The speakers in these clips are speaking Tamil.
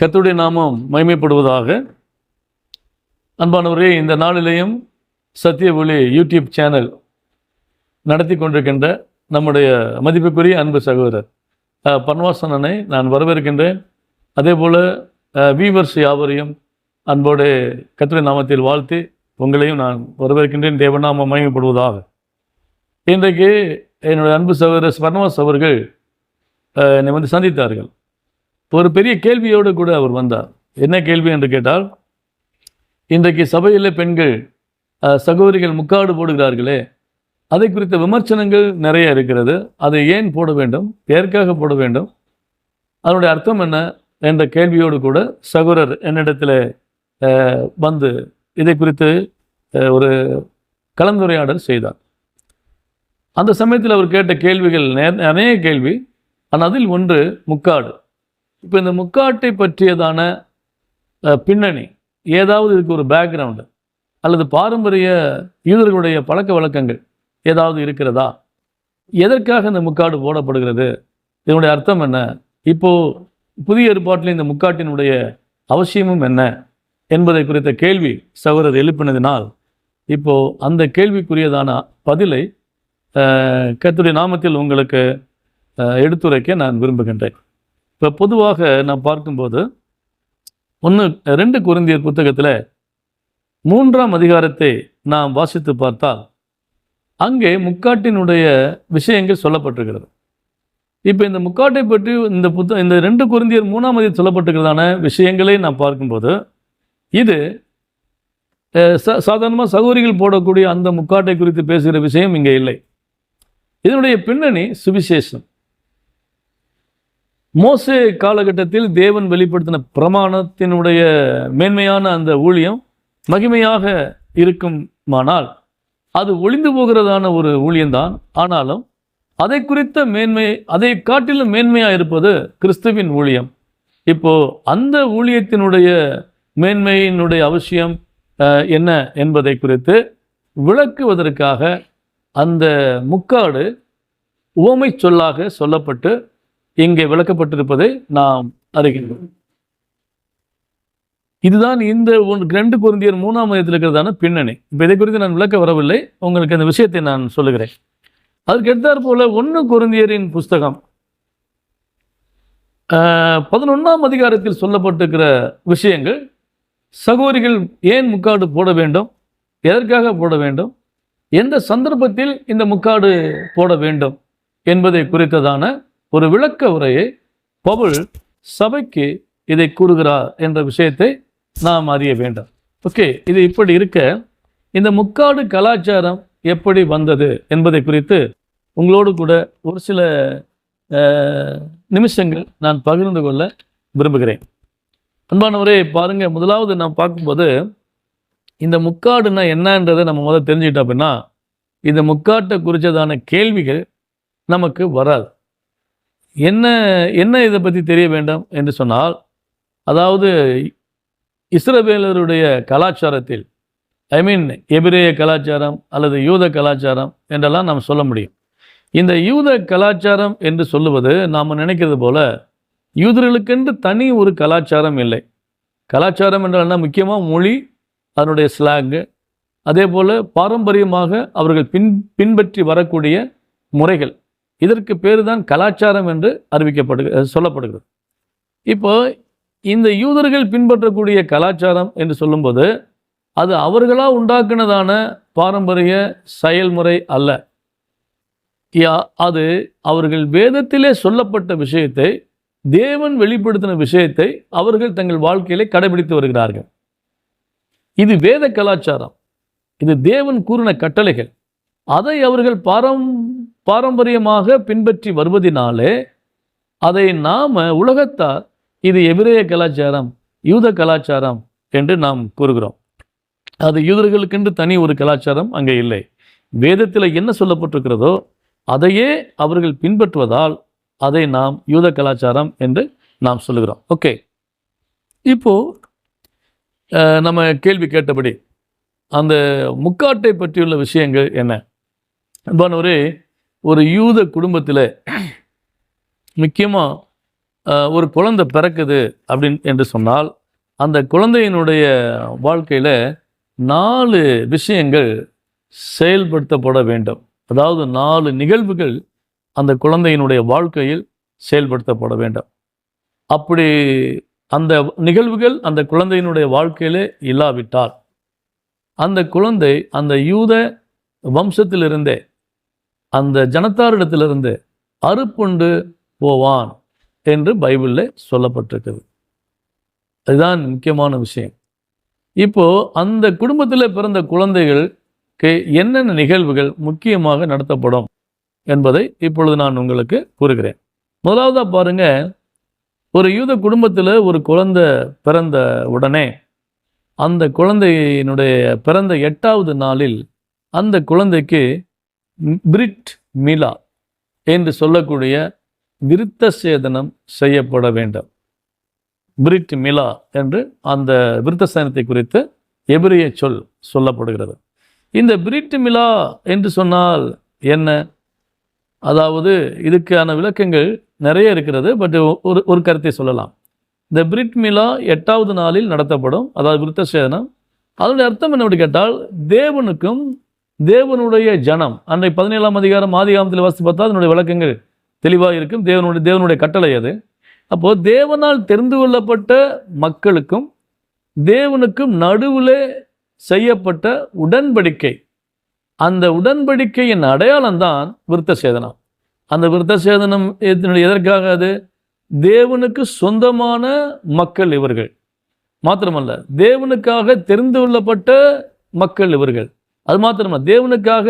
கத்துடைய நாமம் மகிமைப்படுவதாக. அன்பானவரே இந்த நாளிலேயும் சத்திய ஒளி யூடியூப் சேனல் நடத்தி கொண்டிருக்கின்ற நம்முடைய மதிப்புக்குரிய அன்பு சகோதரர் பன்வாசனனை நான் வரவேற்கின்றேன். அதே போல் வீவர்ஸ் யாவரையும் அன்போடு கர்த்தருடைய நாமத்தில் வாழ்த்தி உங்களையும் நான் வரவேற்கின்றேன். தேவநாமம் மகிமைப்படுவதாக. இன்றைக்கு என்னுடைய அன்பு சகோதரர் ஸ்வர்ணவாஸ் அவர்கள் என்னை வந்து சந்தித்தார்கள். ஒரு பெரிய கேள்வியோடு கூட அவர் வந்தார். என்ன கேள்வி என்று கேட்டால் இன்றைக்கு சபையில் பெண்கள் சகோதரிகள் முக்காடு போடுகிறார்களே அதை குறித்த விமர்சனங்கள் நிறைய இருக்கிறது. அதை ஏன் போட வேண்டும்? எதற்காக போட வேண்டும்? அதனுடைய அர்த்தம் என்ன என்ற கேள்வியோடு கூட சகோதரர் என்னிடத்தில் வந்து இதை குறித்து ஒரு கலந்துரையாடல் செய்தார். அந்த சமயத்தில் அவர் கேட்ட கேள்விகள் நே- நிறைய கேள்வி ஆனால் அதில் ஒன்று முக்காடு. இப்போ இந்த முக்காட்டை பற்றியதான பின்னணி ஏதாவது இதுக்கு ஒரு பேக்ரவுண்டு அல்லது பாரம்பரிய யூதர்களுடைய பழக்க வழக்கங்கள் ஏதாவது இருக்கிறதா? எதற்காக இந்த முக்காடு போடப்படுகிறது? இதனுடைய அர்த்தம் என்ன? இப்போது புதிய ஏற்பாட்டில் இந்த முக்காட்டினுடைய அவசியமும் என்ன என்பதை குறித்த கேள்வி சகோதரர் எழுப்பினதினால் இப்போது அந்த கேள்விக்குரியதான பதிலை கத்துடைய நாமத்தில் உங்களுக்கு எடுத்துரைக்க நான் விரும்புகின்றேன். இப்போ பொதுவாக நான் பார்க்கும்போது ஒன்று ரெண்டு குருந்தியர் புத்தகத்தில் மூன்றாம் அதிகாரத்தை நாம் வாசித்து பார்த்தால் அங்கே முக்காட்டினுடைய விஷயங்கள் சொல்லப்பட்டிருக்கிறது. இப்போ இந்த முக்காட்டை பற்றி இந்த புத்த இந்த ரெண்டு குருந்தியர் மூணாம் அதில் சொல்லப்பட்டிருக்கிறதான விஷயங்களை நான் பார்க்கும்போது இது ச சாதாரணமாக சகோதரிகள் போடக்கூடிய அந்த முக்காட்டை குறித்து பேசுகிற விஷயம் இங்கே இல்லை. இதனுடைய பின்னணி சுவிசேஷம். மோசே காலகட்டத்தில் தேவன் வெளிப்படுத்தின பிரமாணத்தினுடைய மேன்மையான அந்த ஊழியம் மகிமையாக இருக்குமானால் அது ஒளிந்து போகிறதான ஒரு ஊழியம்தான். ஆனாலும் அதை குறித்த மேன்மை அதை காட்டிலும் மேன்மையாக இருப்பது கிறிஸ்துவின் ஊழியம். இப்போ அந்த ஊழியத்தினுடைய மேன்மையினுடைய அவசியம் என்ன என்பதை குறித்து விளக்குவதற்காக அந்த முக்காடு உவமை சொல்லாக சொல்லப்பட்டு இங்கே விளக்கப்பட்டிருப்பதை நாம் அறிகின்றோம். இதுதான் இந்த ரெண்டு குருந்தியர் மூணாம் மதத்தில் இருக்கிறதான பின்னணி. இப்போ இதை குறித்து நான் விளக்க வரவில்லை. உங்களுக்கு அந்த விஷயத்தை நான் சொல்லுகிறேன். அதுக்கு எடுத்தாற் போல ஒன்று குருந்தியரின் புஸ்தகம். பதினொன்றாம் அதிகாரத்தில் சொல்லப்பட்டிருக்கிற விஷயங்கள் சகோதரிகள் ஏன் முக்காடு போட வேண்டும்? எதற்காக போட வேண்டும்? எந்த சந்தர்ப்பத்தில் இந்த முக்காடு போட வேண்டும்? என்பதை குறித்ததான ஒரு விளக்க உரையை பவுல் சபைக்கு இதை கூறுகிறார் என்ற விஷயத்தை நாம் அறிய வேண்டும். ஓகே இது இப்படி இருக்க இந்த முக்காடு கலாச்சாரம் எப்படி வந்தது என்பதை குறித்து உங்களோடு கூட ஒரு சில நிமிஷங்கள் நான் பகிர்ந்து கொள்ள விரும்புகிறேன். அன்பானவரே பாருங்கள் முதலாவது நான் பார்க்கும்போது இந்த முக்காடுனா என்னன்றதை நம்ம முதல்ல தெரிஞ்சுக்கிட்டோம் அப்படின்னா இந்த முக்காட்டை குறித்ததான கேள்விகள் நமக்கு வராது. என்ன என்ன இதை பற்றி தெரிய வேண்டும் என்று சொன்னால் அதாவது இஸ்ரவேலருடைய கலாச்சாரத்தில் ஐ மீன் எபிரேய கலாச்சாரம் அல்லது யூத கலாச்சாரம் என்றெல்லாம் நாம் சொல்ல முடியும். இந்த யூத கலாச்சாரம் என்று சொல்லுவது நாம் நினைக்கிறது போல யூதர்களுக்கென்று தனி ஒரு கலாச்சாரம் இல்லை. கலாச்சாரம் என்றால் முக்கியமாக மொழி அதனுடைய ஸ்லாங்கு அதே போல் பாரம்பரியமாக அவர்கள் பின் பின்பற்றி வரக்கூடிய முறைகள். இதற்கு பேர் தான் கலாச்சாரம் என்று அறிவிக்கப்படுகிறது சொல்லப்படுகிறது. இப்போ இந்த யூதர்கள் பின்பற்றக்கூடிய கலாச்சாரம் என்று சொல்லும்போது அது அவர்களாக உண்டாக்குனதான பாரம்பரிய செயல்முறை அல்ல. யா அது அவர்கள் வேதத்திலே சொல்லப்பட்ட விஷயத்தை தேவன் வெளிப்படுத்தின விஷயத்தை அவர்கள் தங்கள் வாழ்க்கையிலே கடைபிடித்து வருகிறார்கள். இது வேத கலாச்சாரம். இது தேவன் கூறின கட்டளைகள். அதை அவர்கள் பாரம் பாரம்பரியமாக பின்பற்றி வருவதினாலே அதை நாம் உலகத்தார் இது எபிரேய கலாச்சாரம் யூத கலாச்சாரம் என்று நாம் கூறுகிறோம். அது யூதர்களுக்கென்று தனி ஒரு கலாச்சாரம் அங்கே இல்லை. வேதத்தில் என்ன சொல்லப்பட்டிருக்கிறதோ அதையே அவர்கள் பின்பற்றுவதால் அதை நாம் யூத கலாச்சாரம் என்று நாம் சொல்லுகிறோம். ஓகே. இப்போ நம்ம கேள்வி கேட்டபடி அந்த முக்காட்டை பற்றியுள்ள விஷயங்கள் என்ன? அன்பானவரே ஒரு யூத குடும்பத்தில் முக்கியமாக ஒரு குழந்தை பிறக்குது அப்படின்னு என்று சொன்னால் அந்த குழந்தையினுடைய வாழ்க்கையில் நாலு விஷயங்கள் செயல்படுத்தப்பட வேண்டும். அதாவது நாலு நிகழ்வுகள் அந்த குழந்தையினுடைய வாழ்க்கையில் செயல்படுத்தப்பட வேண்டும். அப்படி அந்த நிகழ்வுகள் அந்த குழந்தையினுடைய வாழ்க்கையிலே இல்லாவிட்டால் அந்த குழந்தை அந்த யூத வம்சத்திலிருந்தே அந்த ஜனத்தாரிடத்திலிருந்து அறுப்புண்டு போவான் என்று பைபிளில் சொல்லப்பட்டிருக்குது. அதுதான் முக்கியமான விஷயம். இப்போ அந்த குடும்பத்தில் பிறந்த குழந்தைகளுக்கு என்னென்ன நிகழ்வுகள் முக்கியமாக நடத்தப்படும் என்பதை இப்பொழுது நான் உங்களுக்கு கூறுகிறேன். முதலாவதாக பாருங்க ஒரு யூத குடும்பத்தில் ஒரு குழந்தை பிறந்த உடனே அந்த குழந்தையினுடைய பிறந்த எட்டாவது நாளில் அந்த குழந்தைக்கு பிரிட் மிலா என்று சொல்லக்கூடிய விருத்த சேதனம் செய்யப்பட வேண்டும். பிரிட் மிலா என்று அந்த விருத்த சேதனத்தை குறித்து எபிரிய சொல் சொல்லப்படுகிறது. இந்த பிரிட் மிலா என்று சொன்னால் என்ன? அதாவது இதுக்கான விளக்கங்கள் நிறைய இருக்கிறது பட் ஒரு ஒரு கருத்தை சொல்லலாம். இந்த பிரிட் மிலா எட்டாவது நாளில் நடத்தப்படும் அதாவது விருத்த சேதனம். அதனுடைய அர்த்தம் என்னவென்று கேட்டால் தேவனுக்கும் தேவனுடைய ஜனம். அன்றை பதினேழாம் அதிகாரம் ஆதிகாமத்தில் வாசித்து பார்த்தா அதனுடைய விளக்கங்கள் தெளிவாக இருக்கும். தேவனுடைய தேவனுடைய கட்டளை அது. அப்போது தேவனால் தெரிந்து கொள்ளப்பட்ட மக்களுக்கும் தேவனுக்கும் நடுவில் செய்யப்பட்ட உடன்படிக்கை. அந்த உடன்படிக்கையின் அடையாளம் தான் விருத்த சேதனம் அந்த விருத்த சேதனம் எதனுடைய- எதற்காக அது? தேவனுக்கு சொந்தமான மக்கள் இவர்கள். மாத்திரமல்ல தேவனுக்காக தெரிந்து கொள்ளப்பட்ட மக்கள் இவர்கள். அது மாத்திரமல்ல தேவனுக்காக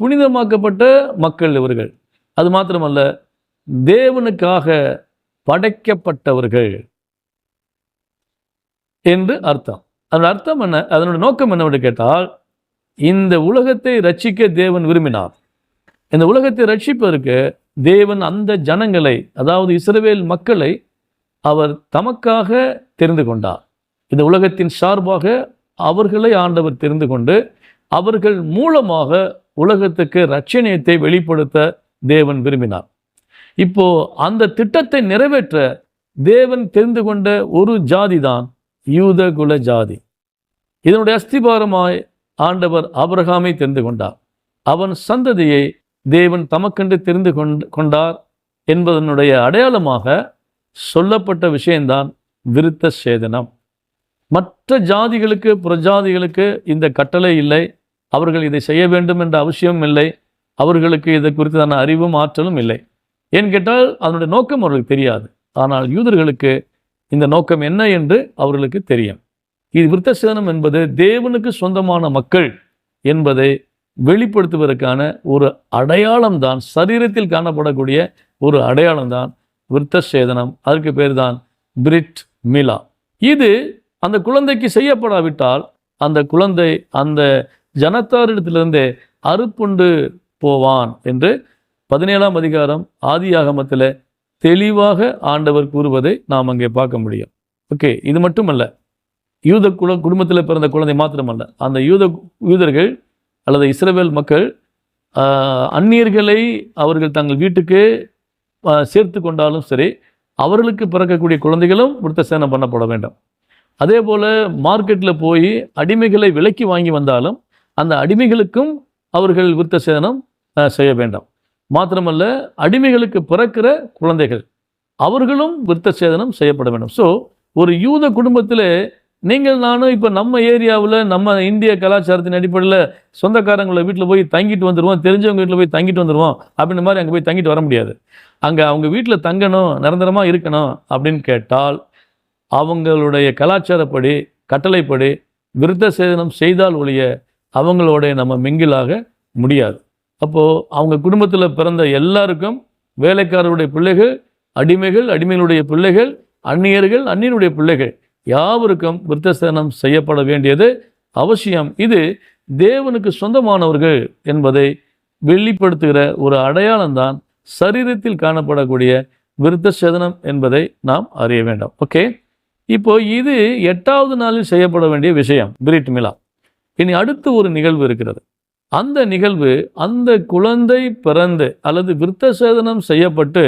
புனிதமாக்கப்பட்ட மக்கள் இவர்கள். அது மாத்திரமல்ல தேவனுக்காக படைக்கப்பட்டவர்கள் என்று அர்த்தம். அதன் அர்த்தம் என்ன? அதனுடைய நோக்கம் என்னவென்று கேட்டால் இந்த உலகத்தை ரட்சிக்க தேவன் விரும்பினார். இந்த உலகத்தை ரட்சிப்பதற்கு தேவன் அந்த ஜனங்களை அதாவது இஸ்ரவேல் மக்களை அவர் தமக்காக தெரிந்து கொண்டார். இந்த உலகத்தின் சார்பாக அவர்களை ஆண்டவர் தெரிந்து கொண்டு அவர்கள் மூலமாக உலகத்துக்கு ரட்சணியத்தை வெளிப்படுத்த தேவன் விரும்பினார். இப்போ அந்த திட்டத்தை நிறைவேற்ற தேவன் தெரிந்து கொண்ட ஒரு ஜாதி தான் யூத குல ஜாதி. இதனுடைய அஸ்திபாரமாய் ஆண்டவர் ஆபிரகாமை தெரிந்து கொண்டார். அவன் சந்ததியை தேவன் தமக்கென்று தெரிந்து கொண்டு கொண்டார் என்பதனுடைய அடையாளமாக சொல்லப்பட்ட விஷயம்தான் விருத்த சேதனம் மற்ற ஜாதிகளுக்கு புறஜாதிகளுக்கு இந்த கட்டளை இல்லை. அவர்கள் இதை செய்ய வேண்டும் என்ற அவசியமும் இல்லை. அவர்களுக்கு இதை குறித்ததான அறிவும் ஆற்றலும் இல்லை. ஏன் கேட்டால் அதனுடைய நோக்கம் அவர்களுக்கு தெரியாது. ஆனால் யூதர்களுக்கு இந்த நோக்கம் என்ன என்று அவர்களுக்கு தெரியும். இது விருத்தசேதனம் என்பது தேவனுக்கு சொந்தமான மக்கள் என்பதை வெளிப்படுத்துவதற்கான ஒரு அடையாளம் தான் சரீரத்தில் காணப்படக்கூடிய ஒரு அடையாளம் தான் விருத்தசேதனம். அதற்கு பேர் தான் பிரிட் மிலா. இது அந்த குழந்தைக்கு செய்யப்படாவிட்டால் அந்த குழந்தை அந்த ஜனத்தாரிடத்திலிருந்தே அறுப்புண்டு போவான் என்று பதினேழாம் அதிகாரம் ஆதி ஆகமத்தில் தெளிவாக ஆண்டவர் கூறுவதை நாம் அங்கே பார்க்க முடியும். ஓகே இது மட்டுமல்ல யூத குல குடும்பத்தில் பிறந்த குழந்தை மாத்திரமல்ல அந்த யூத யூதர்கள் அல்லது இஸ்ரவேல் மக்கள் அந்நியர்களை அவர்கள் தங்கள் வீட்டுக்கு சேர்த்து கொண்டாலும் சரி அவர்களுக்கு பிறக்கக்கூடிய குழந்தைகளும் விருத்த சேனம் பண்ணப்பட வேண்டும். அதே போல் மார்க்கெட்டில் போய் அடிமைகளை விலைக்கு வாங்கி வந்தாலும் அந்த அடிமைகளுக்கும் அவர்கள் விருத்த சேதனம் செய்ய வேண்டும். மாத்திரமல்ல அடிமைகளுக்கு பிறக்கிற குழந்தைகள் அவர்களும் விருத்த சேதனம் செய்யப்பட வேண்டும். ஸோ ஒரு யூத குடும்பத்தில் நீங்கள் நானும் இப்போ நம்ம ஏரியாவில் நம்ம இந்திய கலாச்சாரத்தின் அடிப்படையில் சொந்தக்காரங்களை வீட்டில் போய் தங்கிட்டு வந்துடுவோம் தெரிஞ்சவங்க வீட்டில் போய் தங்கிட்டு வந்துடுவோம் அப்படின்ற மாதிரி அங்கே போய் தங்கிட்டு வர முடியாது. அங்கே அவங்க வீட்டில் தங்கணும் நிரந்தரமாக இருக்கணும் அப்படின்னு கேட்டால் அவங்களுடைய கலாச்சாரப்படி கட்டளைப்படி விருத்த சேதனம் செய்தால் ஒழிய அவங்களோட நம்ம மிங்கிலாக முடியாது. அப்போது அவங்க குடும்பத்தில் பிறந்த எல்லாருக்கும் வேலைக்காரருடைய பிள்ளைகள் அடிமைகள் அடிமைகளுடைய பிள்ளைகள் அந்நியர்கள் அந்நியனுடைய பிள்ளைகள் யாவருக்கும் விருத்தசேதனம் செய்யப்பட வேண்டியது அவசியம். இது தேவனுக்கு சொந்தமானவர்கள் என்பதை வெளிப்படுத்துகிற ஒரு அடையாளம்தான் சரீரத்தில் காணப்படக்கூடிய விருத்த சேதனம் என்பதை நாம் அறிய வேண்டும். ஓகே? இப்போ இது எட்டாவது நாளில் செய்யப்பட வேண்டிய விஷயம் பிரீட் மிலா. இனி அடுத்து ஒரு நிகழ்வு இருக்கிறது. அந்த நிகழ்வு அந்த குழந்தை பிறந்து அல்லது விருத்த சேதனம் செய்யப்பட்டு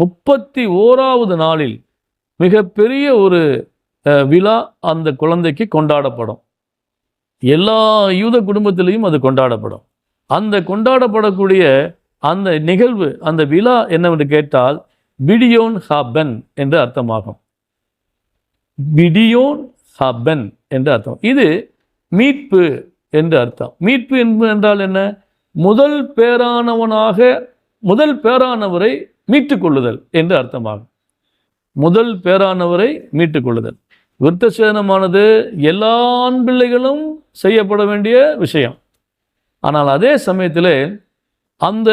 முப்பத்தி ஓராவது நாளில் மிகப்பெரிய ஒரு விழா அந்த குழந்தைக்கு கொண்டாடப்படும். எல்லா யூத குடும்பத்திலையும் அது கொண்டாடப்படும். அந்த கொண்டாடப்படக்கூடிய அந்த நிகழ்வு அந்த விழா என்னவென்று கேட்டால் பிடியோன் ஹாபென் என்று அர்த்தமாகும். பிடியோன் ஹாபென் என்று அர்த்தம். இது மீட்பு என்று அர்த்தம். மீட்பு என்பது என்றால் என்ன? முதல் பேரானவனாக முதல் பேரானவரை மீட்டுக்கொள்ளுதல் என்று அர்த்தமாகும். முதல் பேரானவரை மீட்டுக்கொள்ளுதல். விருத்த விருத்தசேதனமானது எல்லா ஆண் பிள்ளைகளும் செய்யப்பட வேண்டிய விஷயம். ஆனால் அதே சமயத்தில் அந்த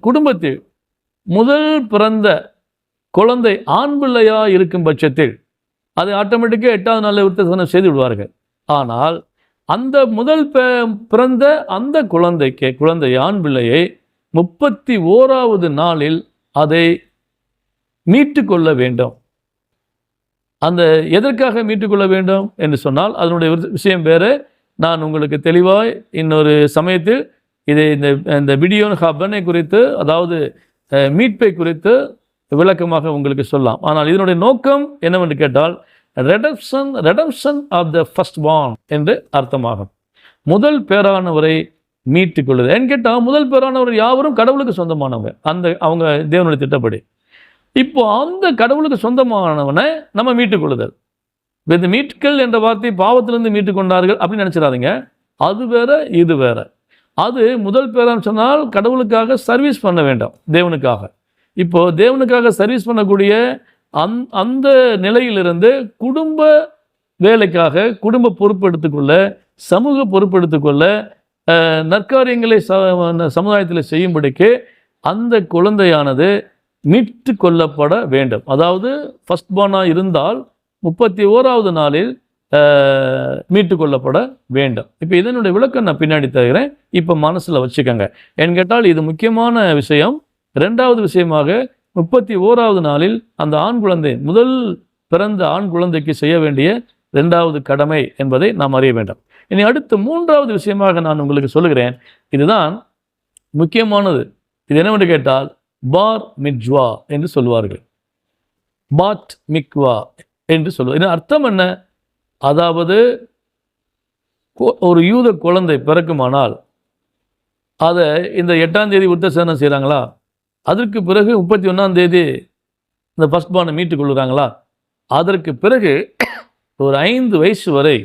குடும்பத்தில் முதல் பிறந்த குழந்தை ஆண் பிள்ளையாக இருக்கும் பட்சத்தில் அது ஆட்டோமேட்டிக்காக எட்டாவது நாளில் விருத்தசேதனம் செய்து விடுவார்கள். ஆனால் அந்த முதல் பிறந்த அந்த குழந்தைக்கு குழந்தை ஆண் பிள்ளையை முப்பத்தி ஓராவது நாளில் அதை மீட்டு கொள்ள வேண்டும். அந்த எதற்காக மீட்டுக்கொள்ள வேண்டும் என்று சொன்னால் அதனுடைய ஒரு விஷயம் வேறு. நான் உங்களுக்கு தெளிவாய் இன்னொரு சமயத்தில் இதை இந்த இந்த விடியோன் ஹப்பனை குறித்து அதாவது மீட்பை குறித்து விளக்கமாக உங்களுக்கு சொல்லலாம். ஆனால் இதனுடைய நோக்கம் என்னவென்று கேட்டால் redemption redemption of the first born என்று அர்த்தமாகும். முதல் பேரானவரை மீட்டுக் கொள்ளுது ஏன்னு கேட்டால் முதல் பேரானவர் யாவரும் கடவுளுக்கு சொந்தமானவங்க அந்த அவங்க தேவனுடைய திட்டப்படி. இப்போ அந்த கடவுளுக்கு சொந்தமானவனை நம்ம மீட்டுக்கொள்ளுதல் இந்த மீட்கள் என்ற வார்த்தை பாவத்திலிருந்து மீட்டு கொண்டார்கள் அப்படின்னு நினச்சிடாதீங்க. அது வேற இது வேற. அது முதல் பேரான்னு சொன்னால் கடவுளுக்காக சர்வீஸ் பண்ண வேண்டாம். தேவனுக்காக. இப்போ தேவனுக்காக சர்வீஸ் பண்ணக்கூடிய அந் அந்த நிலையிலிருந்து குடும்ப வேலைக்காக குடும்ப பொறுப்பெடுத்துக்கொள்ள சமூக பொறுப்பெடுத்துக்கொள்ள நற்காரியங்களை ச சமுதாயத்தில் செய்யும்படிக்கு அந்த குழந்தையானது மீட்டு கொள்ளப்பட வேண்டும். அதாவது ஃபஸ்ட் பார்னாக இருந்தால் முப்பத்தி ஓராவது நாளில் மீட்டு கொள்ளப்பட வேண்டும். இப்போ இதனுடைய விளக்கம் நான் பின்னாடி தருகிறேன். இப்போ மனசில் வச்சுக்கோங்க. என் கேட்டால் இது முக்கியமான விஷயம். ரெண்டாவது விஷயமாக முப்பத்தி ஓராவது நாளில் அந்த ஆண் குழந்தை முதல் பிறந்த ஆண் குழந்தைக்கு செய்ய வேண்டிய ரெண்டாவது கடமை என்பதை நாம் அறிய வேண்டும். இனி அடுத்த மூன்றாவது விஷயமாக நான் உங்களுக்கு சொல்லுகிறேன். இதுதான் முக்கியமானது. இது என்னவென்று கேட்டால் பார் மிட்வா என்று சொல்வார்கள். பாட் மிக்வா என்று சொல்லுவார் இதன் அர்த்தம் என்ன? அதாவது ஒரு யூத குழந்தை பிறக்குமானால் அதை இந்த எட்டாம் தேதி உத்தசேனம் செய்கிறாங்களா அதற்கு பிறகு முப்பத்தி ஒன்றாம் தேதி இந்த ஃபஸ்ட் பானை மீட்டுக் கொள்கிறாங்களா? அதற்கு பிறகு ஒரு ஐந்து வயசு வரை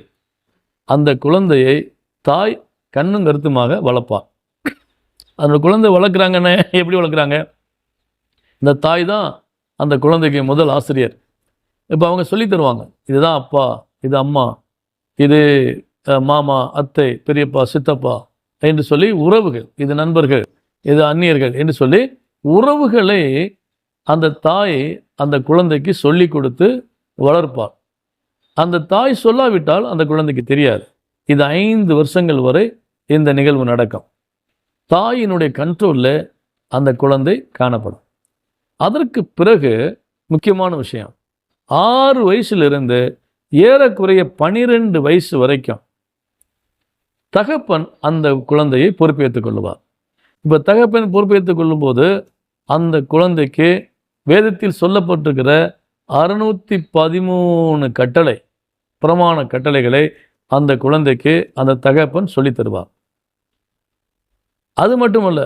அந்த குழந்தையை தாய் கண்ணும் கருத்துமாக வளர்ப்பார் அந்த குழந்தை வளர்க்குறாங்கன்னு எப்படி வளர்க்குறாங்க? இந்த தாய் தான் அந்த குழந்தைக்கு முதல் ஆசிரியர். இப்போ அவங்க சொல்லி தருவாங்க இதுதான் அப்பா இது அம்மா இது மாமா அத்தை பெரியப்பா சித்தப்பா என்று சொல்லி உறவுகள் இது நண்பர்கள் இது அந்நியர்கள் என்று சொல்லி உறவுகளை அந்த தாய் அந்த குழந்தைக்கு சொல்லி கொடுத்து வளர்ப்பார். அந்த தாய் சொல்லாவிட்டால் அந்த குழந்தைக்கு தெரியாது. இது ஐந்து வருஷங்கள் வரை இந்த நிகழ்வு நடக்கும். தாயினுடைய கண்ட்ரோலில் அந்த குழந்தை காணப்படும். அதற்கு பிறகு முக்கியமான விஷயம். ஆறு வயசுலிருந்து ஏறக்குறைய பனிரெண்டு வயசு வரைக்கும் தகப்பன் அந்த குழந்தையை பொறுப்பேற்றுக் கொள்வார். இப்போ தகப்பன் பொறுப்பேற்றுக் கொள்ளும்போது அந்த குழந்தைக்கு வேதத்தில் சொல்லப்பட்டிருக்கிற அறுநூற்றி பதிமூணு கட்டளை பிரமாண கட்டளைகளை அந்த குழந்தைக்கு அந்த தகப்பன் சொல்லி தருவார். அது மட்டுமல்ல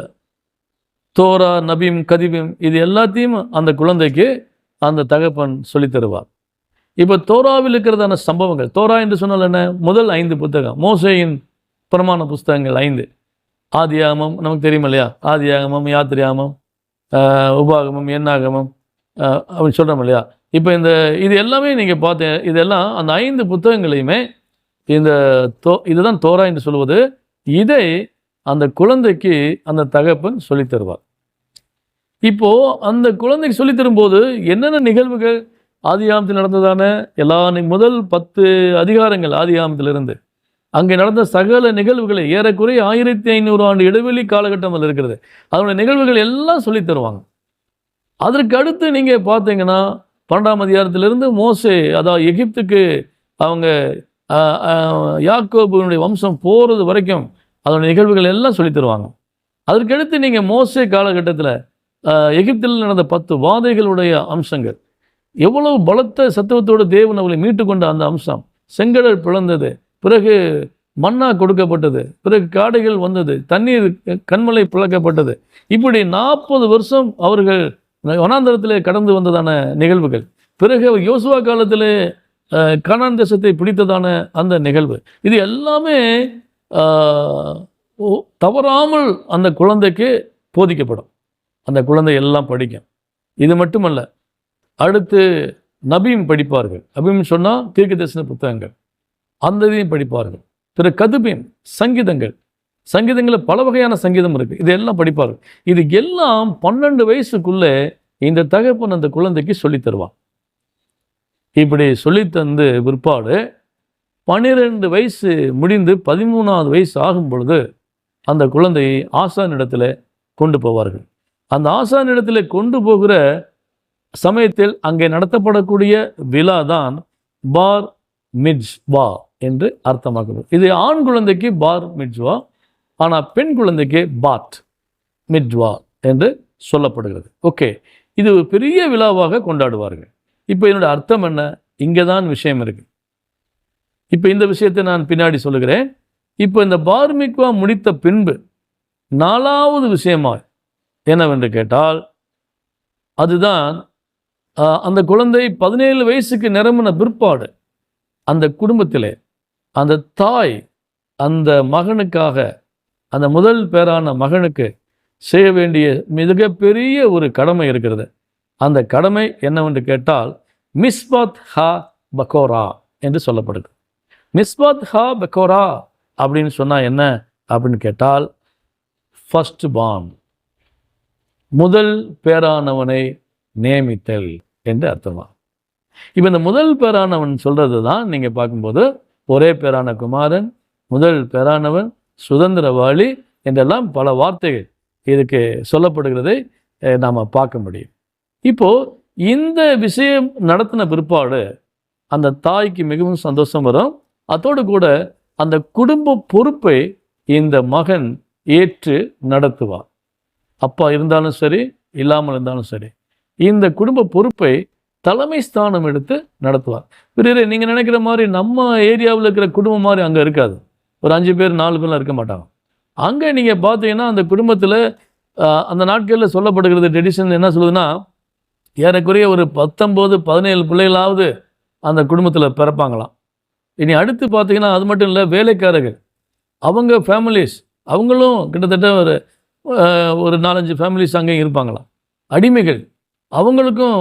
தோரா நபீம் கதிபீம் இது எல்லாத்தையும் அந்த குழந்தைக்கு அந்த தகப்பன் சொல்லி தருவார். இப்போ தோராவில் இருக்கிறதான சம்பவங்கள் தோரா என்று சொன்னால் என்ன? முதல் ஐந்து புத்தகம் மோசையின் பிரமாண புஸ்தகங்கள் ஐந்து. ஆதியாகமம் நமக்கு தெரியும் இல்லையா ஆதியாகமம் யாத்திரியாகமம் உபாகமம் எண்ணாகமம் அப்படின்னு சொல்கிறோம் இல்லையா? இப்போ இந்த இது எல்லாமே நீங்கள் பார்த்தேன் இதெல்லாம் அந்த ஐந்து புத்தகங்களையுமே இந்த தோ இதுதான் தோரா என்று சொல்வது இதை அந்த குழந்தைக்கு அந்த தகப்பன் சொல்லி தருவார். இப்போது அந்த குழந்தைக்கு சொல்லித் தரும்போது என்னென்ன நிகழ்வுகள்? ஆதியாமத்தில் நடந்ததான எல்லா முதல் பத்து அதிகாரங்கள் ஆதியாமத்திலிருந்து அங்கே நடந்த சகல நிகழ்வுகளை ஏறக்குறைய ஆயிரத்தி ஐநூறு ஆண்டு இடைவெளி காலகட்டம் அதில் இருக்கிறது. அதனுடைய நிகழ்வுகள் எல்லாம் சொல்லித் தருவாங்க. அதற்கு அடுத்து நீங்கள் பார்த்தீங்கன்னா பன்னெண்டாம் அதிகாரத்திலிருந்து மோசே அதாவது எகிப்துக்கு அவங்க யாக்கோபுனுடைய வம்சம் போகிறது வரைக்கும் அதனுடைய நிகழ்வுகள் எல்லாம் சொல்லித் தருவாங்க. அதற்கடுத்து நீங்கள் மோசே காலகட்டத்தில் எகிப்தில் நடந்த பத்து வாதைகளுடைய அம்சங்கள். எவ்வளவு பலத்த சத்துவத்தோடு தேவன் அவளை மீட்டு கொண்ட அந்த அம்சம். செங்கடல் பிளந்தது. பிறகு மன்னா கொடுக்கப்பட்டது. பிறகு காடுகள் வந்தது. தண்ணீர் கண்மலை பிளக்கப்பட்டது இப்படி நாற்பது வருஷம் அவர்கள் வனாந்தரத்திலே கடந்து வந்ததான நிகழ்வுகள். பிறகு யோசுவா காலத்தில் கணான் தேசத்தை பிடித்ததான அந்த நிகழ்வு. இது எல்லாமே தவறாமல் அந்த குழந்தைக்கு போதிக்கப்படும். அந்த குழந்தை எல்லாம் படிக்கும். இது மட்டுமல்ல அடுத்து நபீம் படிப்பார்கள். நபீம் சொன்னால் தீர்க்கதரிசன புத்தகங்கள். அந்த இதையும் படிப்பார்கள் பிற கதுபீம் சங்கீதங்கள். சங்கீதங்களில் பல வகையான சங்கீதம் இருக்குது இதெல்லாம் படிப்பார்கள் இது எல்லாம் பன்னெண்டு வயசுக்குள்ளே இந்த தகப்பன் அந்த குழந்தைக்கு சொல்லித் தருவான். இப்படி சொல்லித் தந்து பிற்பாடு பன்னிரெண்டு வயசு முடிந்து பதிமூணாவது வயசு ஆகும் பொழுது அந்த குழந்தையை ஆசானிடத்தில் கொண்டு போவார்கள். அந்த ஆசானிடத்தில் கொண்டு போகிற சமயத்தில் அங்கே நடத்தப்படக்கூடிய விழா தான் பார் மிட்ஸ்வா என்று அர்த்தமாகுது இது ஆண் குழந்தைக்கு பார் மிட்ஸ்வா ஆனால் பெண் குழந்தைக்கு பாத் மிட்வா என்று சொல்லப்படுகிறது. ஓகே இது ஒரு பெரிய விழாவாக கொண்டாடுவார்கள். இப்போ என்னோட அர்த்தம் என்ன? இங்கே தான் விஷயம் இருக்குது இப்போ இந்த விஷயத்தை நான் பின்னாடி சொல்லுகிறேன். இப்போ இந்த பார்மிக்வா முடித்த பின்பு நாலாவது விஷயமா என்னவென்று கேட்டால் அதுதான் அந்த குழந்தை பதினேழு வயசுக்கு நிரம்பின பிற்பாடு அந்த குடும்பத்திலே அந்த தாய் அந்த மகனுக்காக அந்த முதல் பேரான மகனுக்கு செய்ய வேண்டிய மிகப்பெரிய ஒரு கடமை இருக்கிறது. அந்த கடமை என்னவென்று கேட்டால் மிஸ்பாத் ஹா பக்கோரா என்று சொல்லப்படுது. மிஸ்பாத் ஹா பக்கோரா அப்படின்னு சொன்னால் என்ன அப்படின்னு கேட்டால் ஃபஸ்ட் பான் முதல் பேரானவனை நியமித்தல் என்று அர்த்தமா? இப்போ இந்த முதல் பேரானவன் சொல்கிறது தான் நீங்கள் பார்க்கும்போது ஒரே பேரான குமாரன் முதல் பேரானவன் சுதந்திரவாளி என்றெல்லாம் பல வார்த்தைகள் இதுக்கு சொல்லப்படுகிறதை நாம் பார்க்க முடியும். இப்போ இந்த விஷயம் நடத்தின பிற்பாடு அந்த தாய்க்கு மிகவும் சந்தோஷம் வரும். அதோடு கூட அந்த குடும்ப பொறுப்பை இந்த மகன் ஏற்று நடத்துவார். அப்பா இருந்தாலும் சரி இல்லாமல் இருந்தாலும் சரி இந்த குடும்ப பொறுப்பை தலைமை ஸ்தானம் எடுத்து நடத்துவார். பிறகு நீங்கள் நினைக்கிற மாதிரி நம்ம ஏரியாவில் இருக்கிற குடும்பம் மாதிரி அங்கே இருக்காது. ஒரு அஞ்சு பேர் நாலு பேர்லாம் இருக்க மாட்டாங்க. அங்கே நீங்கள் பார்த்தீங்கன்னா அந்த குடும்பத்தில் அந்த நாட்களில் சொல்லப்படுகிறது ட்ரெடிஷன் என்ன சொல்லுதுன்னா ஏறக்குறைய ஒரு பத்தொம்போது பதினேழு பிள்ளைகளாவது அந்த குடும்பத்தில் பிறப்பாங்களாம். இனி அடுத்து பார்த்தீங்கன்னா அது மட்டும் இல்லை வேலைக்காரர்கள். அவங்க ஃபேமிலிஸ் அவங்களும் கிட்டத்தட்ட ஒரு ஒரு நாலஞ்சு ஃபேமிலிஸ் அங்கேயும் இருப்பாங்களாம். அடிமைகள். அவங்களுக்கும்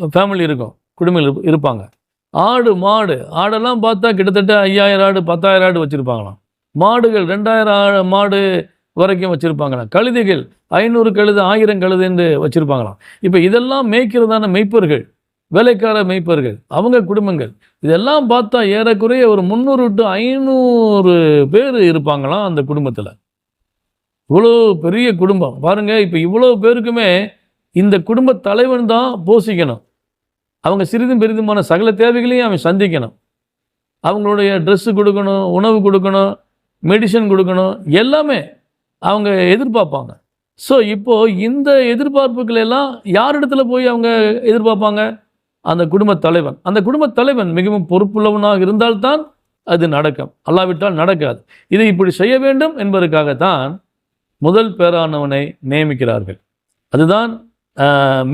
ஃபேமிலி இருக்கும் குடும்பம் இருப்பாங்க. ஆடு மாடு ஆடெல்லாம் பார்த்தா கிட்டத்தட்ட ஐயாயிரம் ஆடு பத்தாயிரம் ஆடு வச்சுருப்பாங்களாம். மாடுகள் ரெண்டாயிரம் ஆ- மாடு வரைக்கும் வச்சுருப்பாங்களாம். கழுதைகள் ஐநூறு கழுது ஆயிரம் கழுதுன்னு வச்சுருப்பாங்களாம். இப்போ இதெல்லாம் மேய்க்கிறதான மெய்ப்பர்கள் வேலைக்கார மெய்ப்பர்கள் அவங்க குடும்பங்கள். இதெல்லாம் பார்த்தா ஏறக்குறைய ஒரு முந்நூறு டு ஐநூறு பேர் இருப்பாங்களாம் அந்த குடும்பத்தில். இவ்வளோ பெரிய குடும்பம். பாருங்கள் இப்போ இவ்வளோ பேருக்குமே இந்த குடும்ப தலைவன் தான் போஷிக்கணும். அவங்க சிறிதும் பெரிதுமான சகல தேவைகளையும் அவன் சந்திக்கணும். அவங்களுடைய ட்ரெஸ்ஸு கொடுக்கணும் உணவு கொடுக்கணும் மெடிசன் கொடுக்கணும் எல்லாமே அவங்க எதிர்பார்ப்பாங்க. ஸோ இப்போது இந்த எதிர்பார்ப்புகள் எல்லாம் யாரிடத்துல போய் அவங்க எதிர்பார்ப்பாங்க? அந்த குடும்பத் தலைவன். அந்த குடும்பத் தலைவன் மிகவும் பொறுப்புள்ளவனாக இருந்தால்தான் அது நடக்கும். அல்லாவிட்டால் நடக்காது. இதை இப்படி செய்ய வேண்டும் என்பதற்காகத்தான் முதல் பேரானவனை நியமிக்கிறார்கள். அதுதான்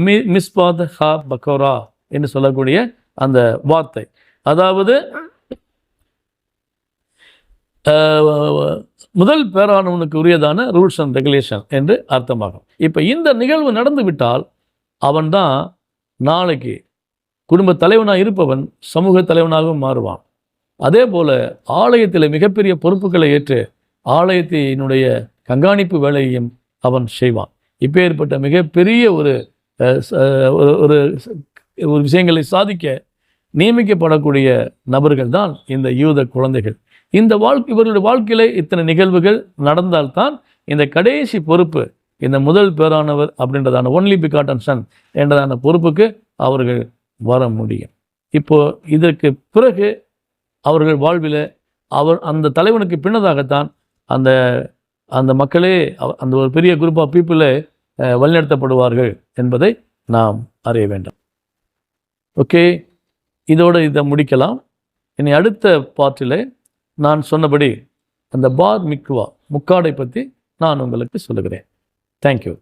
மி மிஸ்பாத் ஹா பக்கோரா. என்று சொல்லக்கூடிய அந்த வார்த்தை. அதாவது ஆஹ், முதல் பேரானவனுக்கு உரியதான ரூல்ஸ் அண்ட் ரெகுலேஷன் என்று அர்த்தமாகும். இப்போ இந்த நிகழ்வு நடந்து விட்டால் அவன்தான் நாளைக்கு குடும்ப தலைவனாக இருப்பவன் சமூக தலைவனாகவும் மாறுவான். அதே போல ஆலயத்தில் மிகப்பெரிய பொறுப்புகளை ஏற்று ஆலயத்தினுடைய கண்காணிப்பு வேலையையும் அவன் செய்வான். இப்போ ஏற்பட்ட மிகப்பெரிய ஒரு ஒரு ஒரு விஷயங்களை சாதிக்க நியமிக்கப்படக்கூடிய நபர்கள் தான் இந்த யூத குழந்தைகள். இந்த வாழ்க்கை இவர்களுடைய வாழ்க்கையில் இத்தனை நிகழ்வுகள் நடந்தால்தான் இந்த கடைசி பொறுப்பு இந்த முதல் பேரானவர் அப்படின்றதான ஒன்லி பிகாட்டன் சன் என்றதான பொறுப்புக்கு அவர்கள் வர முடியும். இப்போ இதற்கு பிறகு அவர்கள் வாழ்வில் அவர் அந்த தலைவனுக்கு பின்னதாகத்தான் அந்த அந்த மக்களே அந்த ஒரு பெரிய குரூப் ஆஃப் பீப்புளே வழிநடத்தப்படுவார்கள் என்பதை நாம் அறிய வேண்டும். ஓகே? இதோடு இதை முடிக்கலாம். இனி அடுத்த பாட்டில் நான் சொன்னபடி அந்த பார் மிக்குவா முக்காடை பற்றி நான் உங்களுக்கு சொல்லுகிறேன். தேங்க்யூ